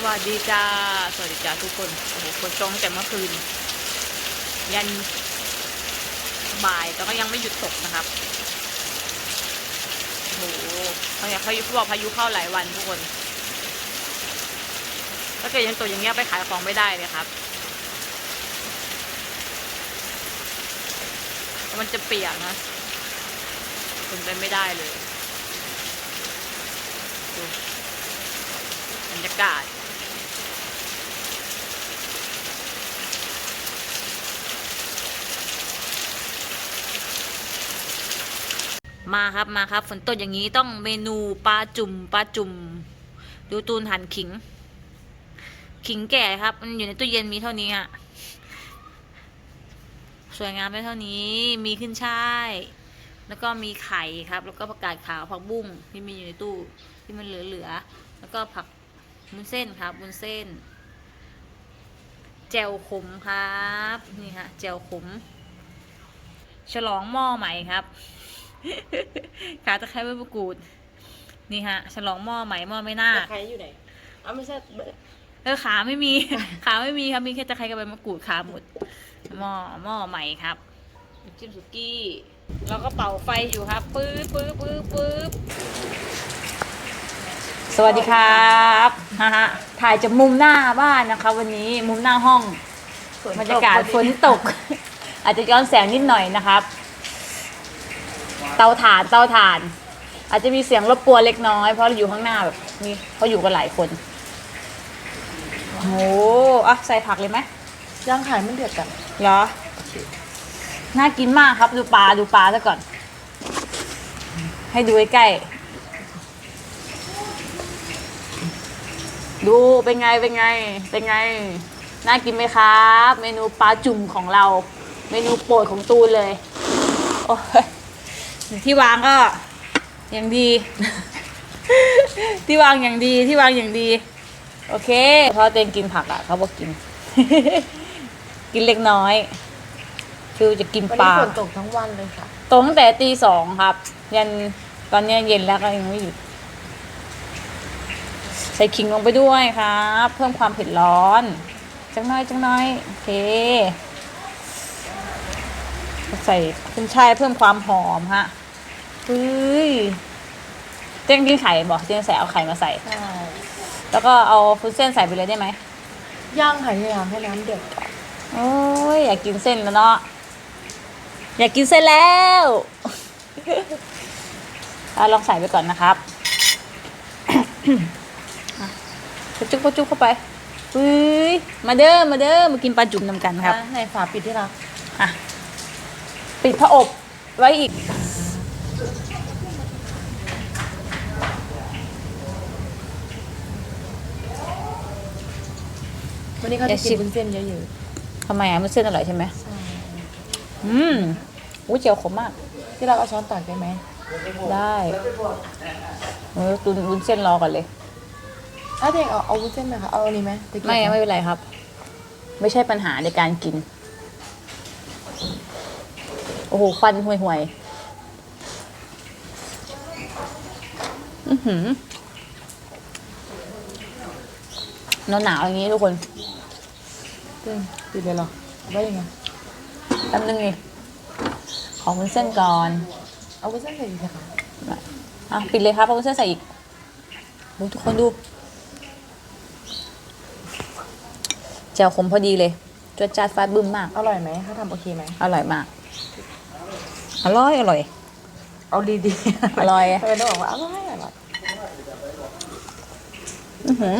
สวัสดีจ้า สวัสดีจ้าทุกคน โอ้โหคนจองแต่เมื่อคืน ยันบ่ายแต่ก็ยังไม่หยุดตกนะครับ โอ้โหเขาอยากพายุเขาบอกพายุเข้าหลายวันทุกคน ถ้าเกิดยังตกอย่างเงี้ยไปขายของไม่ได้เลยครับ มันจะเปียกนะเป็นไปไม่ได้เลย ดูบรรยากาศ มาครับมาครับ ฝนตกอย่างนี้ต้องเมนูปลาจุ่มปลาจุ่ม ดูตูนหั่นขิง ขิงแก่ครับ มันอยู่ในตู้เย็นมีเท่านี้ฮะสวยงามไปเท่านี้ มีขึ้นช่าย แล้วก็มีไข่ครับ แล้วก็ผักกาดขาวผักบุ้งที่มีอยู่ในตู้ที่มันเหลือๆ แล้วก็ผักมุ้นเส้นครับมุ้นเส้น แจวขมครับ นี่ฮะแจวขม ฉลองหม้อใหม่ครับ ขาตะไคร้ใบมะกรูด นี่ฮะ ฉลองหม้อใหม่หม้อไม่น่าใครอยู่ไหนอ้าวไม่ใช่เออขาไม่มี ขาไม่มีครับมีแค่ตะไคร้กับใบมะกรูดขาหมดหม้อหม้อใหม่ครับน้ำจิ้มสุกี้แล้วก็เป่าไฟอยู่ครับปื๊บปื๊บปื๊บปื๊บสวัสดีครับฮะฮะถ่ายจากมุมหน้าบ้านนะคะ วันนี้มุมหน้าห้องบรรยากาศฝนตก อาจจะย้อนแสงนิดหน่อยนะครับ เตาถ่านเตาถ่าน อาจจะมีเสียงรบกวนเล็กน้อย เพราะเราอยู่ข้างหน้าแบบนี่เขาอยู่กันหลายคนโอ้โหอะใส่ผักเลยไหมย่างไข่ไม่เดือดกัน เหรอ น่ากินมากครับดูปลาดูปลาซะก่อน ให้ดูใกล้ๆดูเป็นไงเป็นไง เป็นไง น่ากินไหมครับ เมนูปลาจุ่มของเรา เมนูโปรดของตูนเลย โอ้ย ที่วางก็อย่างดี ที่วางอย่างดีที่วางอย่างดี โอเคเพราะเต็งกินผักอะเขาบอกกิน กินเล็กน้อยคือจะกินวันปนี้ลาฝนตกทั้งวันเลยค่ะตกตั้งแต่ตีสองครับ ยันตอนเนี้ยเย็นแล้วก็ยังไม่หยุดใส่ขิงลงไปด้วยครับ เพิ่มความเผ็ดร้อน จังน้อยจังน้อยโอเค ใส่ขึ้นช่ายเพิ่มความหอมฮะ เฮ้ยเต้งกินไข่บอกเต้งใส่เอาไข่มาใส่ ใช่แล้วก็เอาฟุตเส้นใส่ไปเลยได้ไหมย่างไข่ที่น้ำให้น้ำเดือดก่อนโอ้ยอยากกินเส้นแล้วเนาะอยากกินเส้นแล้วอะลองใส่ไปก่อนนะครับอะกระจุกกระจุกเข้าไปเฮ้ยมาเด้อมาเด้อมากินปลาจุ่มนำกันครับ อะในฝาปิดที่รัก อะ ปิดผ้าอบไว้อีก วันนี้เขาอย่าจะชิกินมบุญเส้นเยอะทำไมอะมันเส้นอร่อยใช่ไหมๆใช่อืมอุ้ยเจียวขมมาก ที่รักเอาช้อนตักได้ไหมได้เออตุนวุ้นเส้นรอก่อนเลย อ้าวเด็กเอาเอาบุญเส้นไหมคะเอาอันนี้ไหมตะเกียบไม่หไม่เป็นไรครับ ไม่ใช่ปัญหาในการกิน โอ้โหควันห่วยห่วยๆอือหือหนาวหนาวๆอย่างนี้ทุกคน จริงปิดเลยเหรอว่ายังไงแป๊บนึงนี่ของวุ้นเส้นก่อน เอาบุญเส้นใส่ดีค่ะอะปิดเลยครับเอาวุ้นเส้นใส่อีกดูทุกคนดูแจ่วขมพอดีเลยจวดจาดฟาดบึ้มมาก อร่อยไหมเขาทำโอเคไหมอร่อยมาก อร่อยอร่อย เอาดีๆอร่อยเออต้องบอกว่าอร่อยอร่อย อือหือ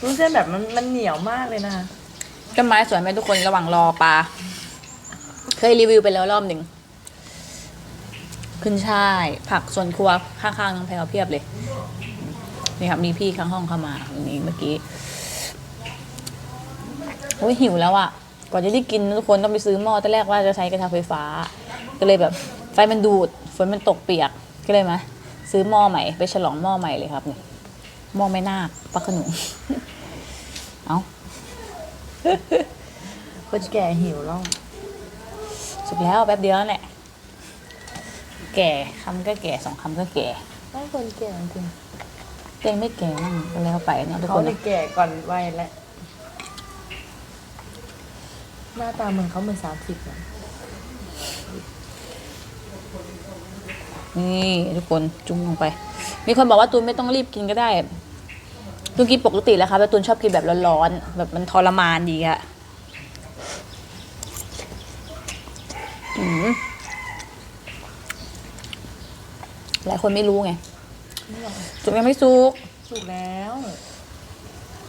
บุญเส้นแบบมันมันเหนียวมากเลยนะคะต้นไม้สวยไหมทุกคนระหว่างรอปลา เคยรีวิวไปแล้วรอบหนึ่งขึ้นช่าย ผักสวนครัวข้างๆน้องแพรวเพียบเลย นี่ครับมีพี่ข้างห้องเข้ามาวันนี้เมื่อกี้โอ้ยหิวแล้วอะ่ะก่อนจะได้กินทุกคนต้องไปซื้อหม้อตอนแรกว่าจะใช้กระทะไฟฟ้า ก็เลยแบบ ไฟมันดูดฝนมันตกเปียกก็เลยมาซื้อหม้อใหม่ ไปฉลองหม้อใหม่เลยครับนี่หม้อไม่นาคปลาขนุนเอา คนแก่หิวแล้วสุกแล้วแป๊บเดียวนั่นแหละ แก่คำก็แก่สองคำก็แก่ไม่คนแก่จริงแเองไม่แก่มั่งก็แล้วไปเนาะทุกเขาคนเลยแก่ก่อนวัยแล้วหน้าตาเหมือนเขาเหมือนสามสิบนะนี่ทุกคนจุ่มลงไป มีคนบอกว่าตูนไม่ต้องรีบกินก็ได้ ตูนกินปกติแล้วครับแต่ตูนชอบกินแบบร้อนๆแบบมันทรมานดีอะอืมหลายคนไม่รู้ไงนี่หรอจุกยังไม่สุกสุกแล้ว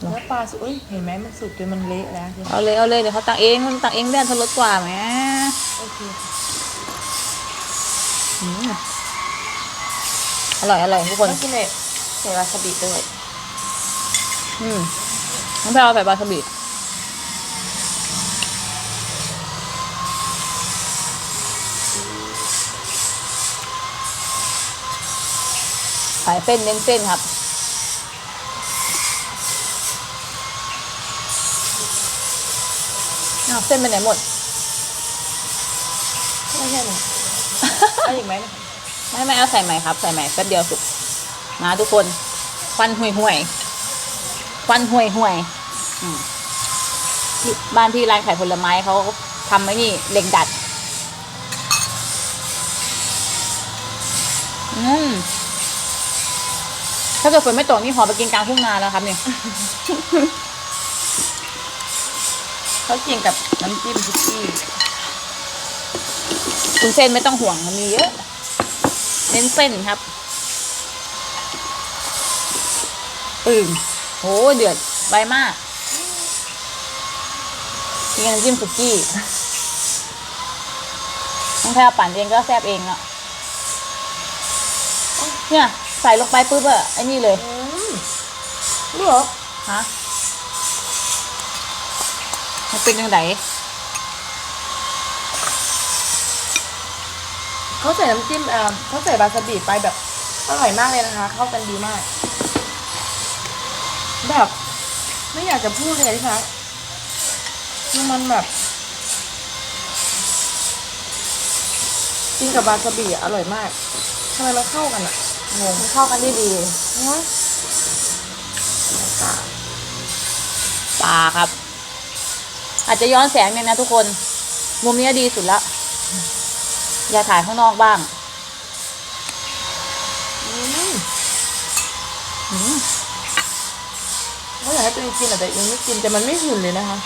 เนื้อปลาสุกเอ้ยเห็นไหมมันสุกจนมันเละแล้วเอาเลยเอาเลยเดี๋ยวเขาตักเองมันตักเองได้ทนรสกว่าไหมโอเคอืมอร่อยอร่อยทุกคนต้องกินเลยใส่วาซาบิด้วย อืมน้องแพรเอาใส่บาสบิสายเส้นเน้นเส้นครับอ้าวเส้นไปไหนหมด ไม่ใช่หนูเอาอีกไหมนะคะไม่ไม่เอาใส่ใหม่ครับ ใส่ใหม่แป๊บเดียวสุกนะทุกคนควันห่วยห่วย ควันห่วยห่วยอืมที่บ้านที่ร้านขายผลไม้เขาทำไว้นี่เหล็กดัด อืมถ้าเกิดฝนไม่ตกนี่หอไปกินกลางทุ่งนาแล้วครับเนี่ย เขากินกับน้ำจิ้มซุกี้คุณเส้นไม่ต้องห่วงมันมีเยอะ เน้นเส้นครับ อืม โหเดือดไวมากกินกับน้ำจิ้มสุกี้น้องแพรปั่นเองก็แซ่บเองอะเนี่ย ใส่ลงไปปุ๊บอะไอ้นี่เลยอืมนี่เหรอฮะมันเป็นยังไงเขาใส่น้ำจิ้มอ่าเขาใส่วาซาบิไปแบบอร่อยมากเลยนะคะ เข้ากันดีมาก แบบ ไม่อยากจะพูดเลยที่คะคือมันแบบกินกับวาซาบิอะอร่อยมากทำไมมันเข้ากันอะงงมันเข้ากันได้ดีเนาะปลาครับ อาจจะย้อนแสงเนี่ยนะทุกคน มุมนี้ดีสุดละอย่าถ่ายข้างนอกบ้าง อืมอืม เขาอยากให้ตัวเองกินอะแต่ยังไม่กินแต่มันไม่หุ่นเลยนะคะ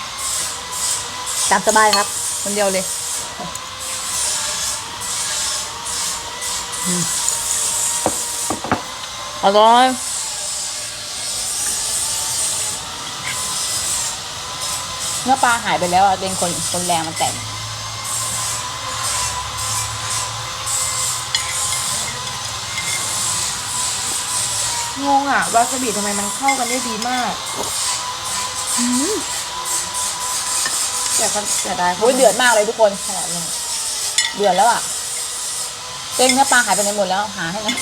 ตามสบายครับคนเดียวเลยอืมอร่อยเนื้อปลาหายไปแล้วอะเป็นคนคนแรงมันแตก งงอะวาซาบิทำไมมันเข้ากันได้ดีมากอืมแต่ก็เสียดายขาโอ้ยเดือดมากเลยทุกคนขนาดนี้เดือดแล้วอะเต้งเนื้อปลาหายไปไหนหมดแล้วหาให้หนะ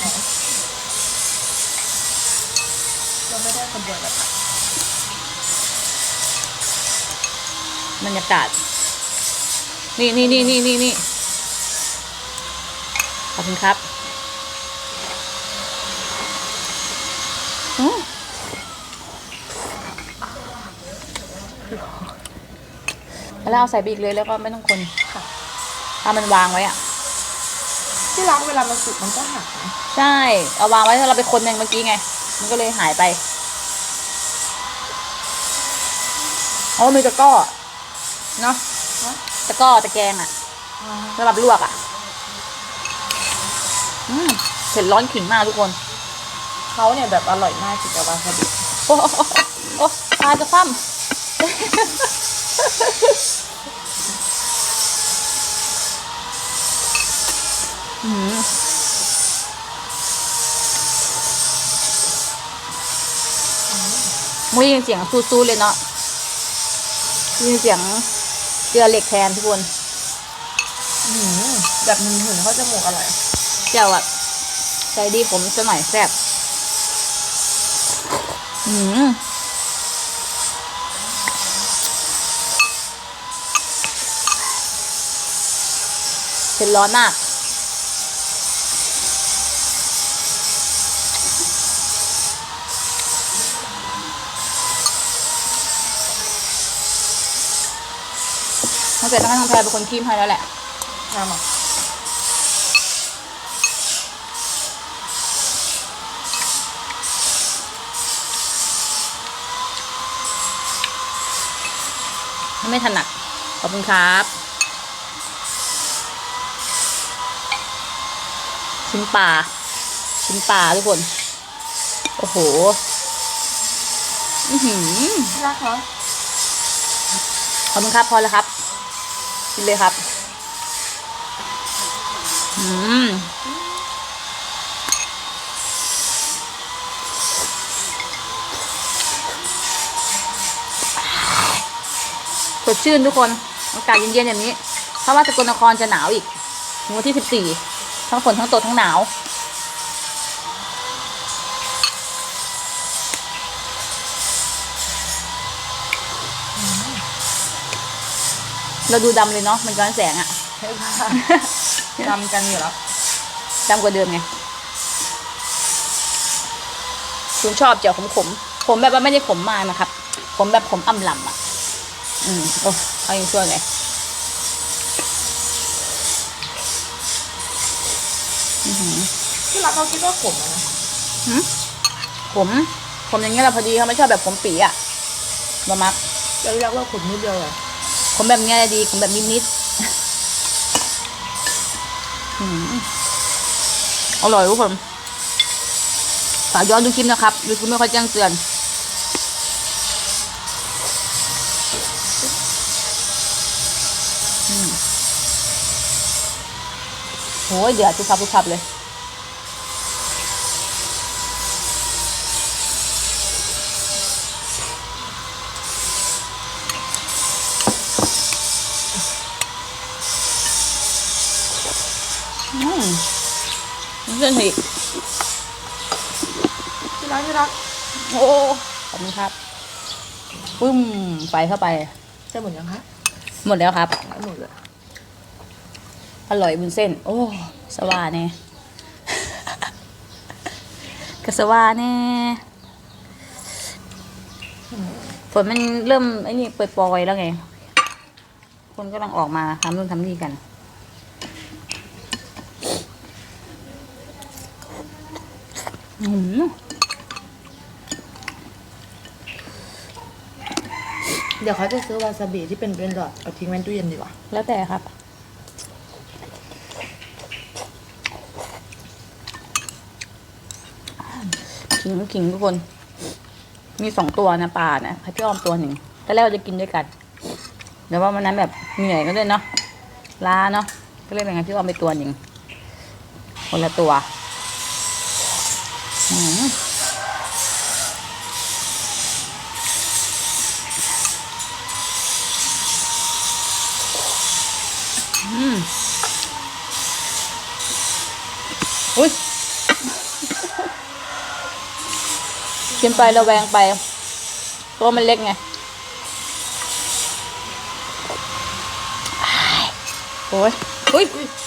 เราไม่ได้ขบวนแบบบรรยากาศนี่นี่นี่นี่นี่นี่ขอบคุณครับ แล้วเอาใส่ไปอีกเลยแล้วก็ไม่ต้องคนค่ะถ้ามันวางไว้อะที่รักเวลามันสุกมันก็หักนะใช่ เอาวางไว้ถ้าเราไปคนอย่างเมื่อกี้ไง มันก็เลยหายไปอ๋อมีตะกร้อเนาะฮะตะกร้อตะแกรงอะสำหรับลวกอะอืมเผ็ดร้อนขิงมากทุกคนเขาเนี่ยแบบอร่อยมากกินกับวาซาบิโอ้โอ้โอ้ปลาจะคว่ำ มมุ้ยยินเสียงซูๆเลยเนาะได้ยินเสียงเกลือเหล็กแทนทุกคนอื้อหือแบบหืนหืนๆเขาจมูกอร่อยเจ้าอะใจดีผมจะหน่อยแซ่บอืมเผ็ดร้อนมาก ตั้งแต่น้องแพรเป็นคนคีมให้แล้วแหละทำอะไม่ถนัด ขอบคุณครับชิ้นปลาชิ้นปลาทุกคน โอ้โห อือหือที่รักคะขอบคุณครับ พอแล้วครับ กินเลยครับ อืมสดชื่นทุกคน อากาศเย็นๆอย่างนี้ เพราะว่าสกลนครจะหนาวอีกวันที่สิบสี่ทั้งฝนทั้งตกทั้งหนาว เราดูดำเลยเนาะมันย้อนแสงอะใช่ค่ะทำกันอยู่แล้วดำกว่าเดิมไงคุณชอบเจียวขมขมๆผมแบบว่าไม่ได้ขมมากนะครับผมแบบขมอ่ำลำอะ อืมโอ้เขายังช่วยไงอื้อหือที่รักเขาคิดว่าขมนะหืมผมผมอย่างเงี้ยแหละพอดีเขาไม่ชอบแบบผมปีอะบะมักจะเรียกว่าขมนิดเดียวเลยผ มแบบเนี้ยดีผมแบบนิดๆอืมอร่อยทุกคนฝากย้อนดูคลิปนะครับยูทูบไม่ค่อยแจ้งเตือนอืมโหยเดือดทุกทับทุกทับเลย อืมเพื่อ นอีกที่รักที่รักโอ้ขอบคุณครับปึ้มไปเข้าไป จะหมดยังคะหมดแล้วครับไม่หมดเลยอร่อยบุญเส้น โอ้สว่าแน่กะสว่าแน่ฝนมันเริ่มไอ้นี่เปิดปลอยๆแล้วไง คนกำลังออกมาทำนู่นทำนี่กัน อืมเดี๋ยวเขาจะซื้อวาซาบิที่เป็นเป็นดอทเอาทิ้งไว้ในตู้เย็นดีกว่าแล้วแต่ครับ ขิงขิงทุกคน มีสองตัวนะปลานะให้พี่อ้อมตัวหนึ่งตอนแรกเราจะกินด้วยกันแต่ว่าวันนั้นแบบเหนื่อยก็เลยเนาะลาเนาะก็เลยแบ่งให้พี่อ้อมไปตัวหนึ่งคนละตัว อืมอืมอุ้ยกินไประแวงไป ตัวมันเล็กไงอ้ายโอ้ยอุ้ยแดง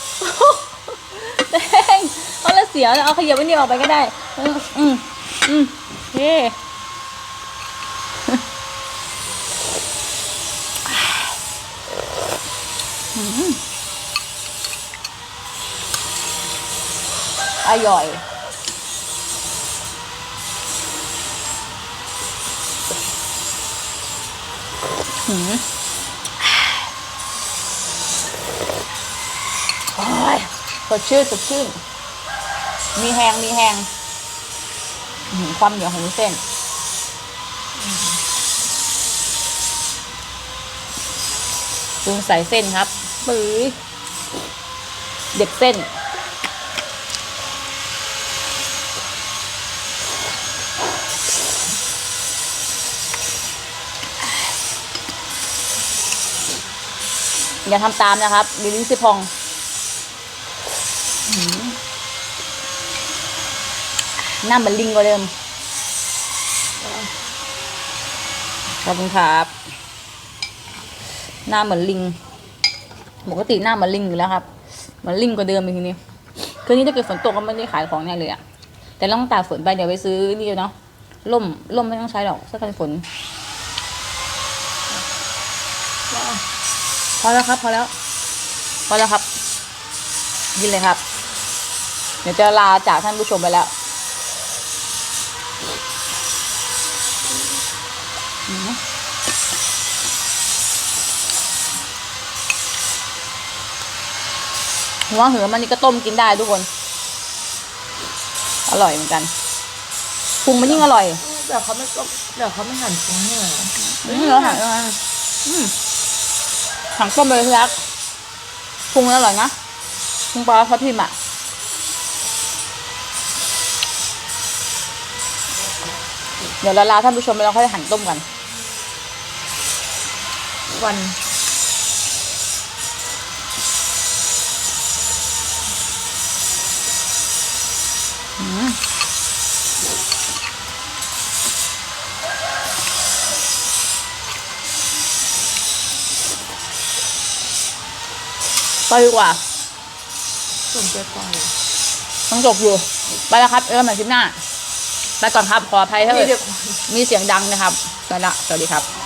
เสียวเอาขยับไว้นี่ออกไปก็ได้ อืมอืมอืมเฮ้อืมอร่อยหืมโอ้ยสดชื่นสดชื่น มีแหงมีแหงหืความเหนียวของเส้น ปรุงใส่เส้นครับปื้อเด็กเส้น อย่าทำตามนะครับเดี๋ยวลิ้นสิพองหืม หน้าเหมือนลิงกว่าเดิม ขอบคุณครับ หน้าเหมือนลิง ปกติหน้าเหมือนลิงอยู่แล้วครับเหมือนลิงกว่าเดิมอีกทีนี้คืนนี้ถ้าเกิดฝนตกก็ไม่ได้ขายของแน่เลยอะแต่ต้องตากฝนไปเดี๋ยวไปซื้อนี่เนาะร่มร่มไม่ต้องใช้หรอกเสื้อกันฝนพอแล้วครับพอแล้วพอแล้วครับกินเลยครับ เดี๋ยวจะลาจากท่านผู้ชมไปแล้ว หัวเหือมันนี่ก็ต้มกินได้ทุกคน อร่อยเหมือนกันปรุงมันยิ่งอร่อยเดี๋ยวเขาไม่ก็เดี๋ยวเขาไม่หั่นตรงนี้เหรออืมเราหั่นเอออืมหั่นต้มไปเลยพี่รักปรุงแล้วอร่อยนะปรุงปลาทับทิมอะเดี๋ยวเราลาท่านผู้ชมไปแล้วค่อยหั่นต้มกัน วัน ไปดีกว่าส่วนเจ๊ปอยต้องจบอยู่ ไปแล้วครับเออกันใหม่คลิปหน้า ไปก่อนครับ ขออภัยถ้าเกิดเดี๋ยวมีเสียงดังนะครับไปละสวัสดีครับ